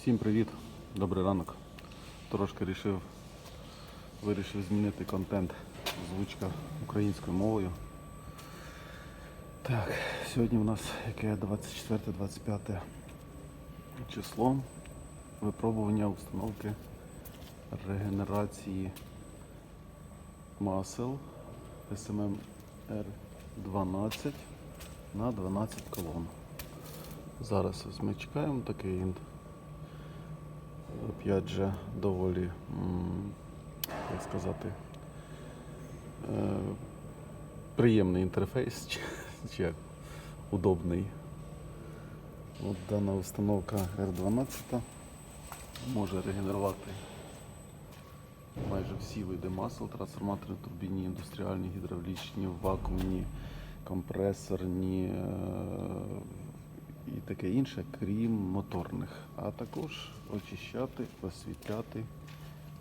Всім привіт, добрий ранок. Трошки рішив, вирішив змінити контент, озвучка українською мовою. Так, сьогодні у нас яке 24-25 число. Випробування установки регенерації масел SMM R12 на 12 колон. Зараз ми чекаємо такий. Опять же доволі, як сказати, е, приємний інтерфейс, чи, чи як удобний. От дана установка R12 може регенерувати майже всі види масел, трансформатори, турбінні, індустріальні, гідравлічні, вакуумні, компресорні е, і таке інше, крім моторних, а також очищати, освітляти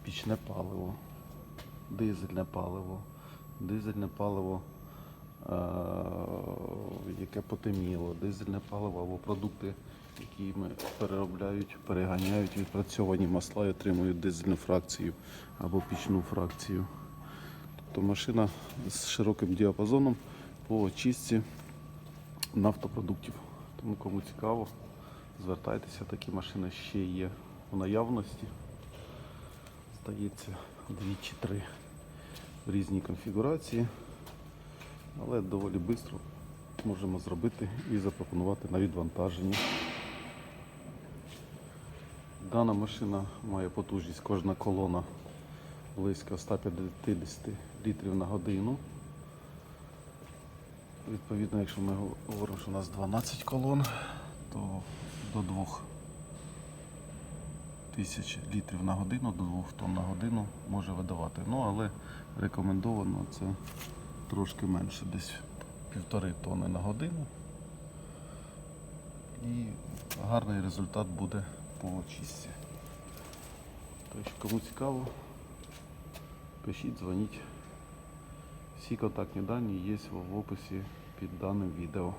пічне паливо, дизельне паливо, дизельне паливо, е, яке потемніло, дизельне паливо або продукти, які ми переробляють, переганяють відпрацьовані масла і отримують дизельну фракцію або пічну фракцію. Тобто машина з широким діапазоном по очистці нафтопродуктів. Тому кому цікаво, звертайтеся, такі машини ще є в наявності. Здається, дві чи три в різній конфігурації, але доволі швидко можемо зробити і запропонувати на відвантаженні. Дана машина має потужність кожна колона близько 150 літрів на годину. Відповідно, якщо ми говоримо, що у нас 12 колон, то до 2 тисяч літрів на годину, до 2 тонн на годину може видавати. Ну, але рекомендовано це трошки менше, десь півтори тонни на годину. І гарний результат буде по очистці. Що кому цікаво, пишіть, дзвоніть. Всі контактні дані є в описі під даним відео.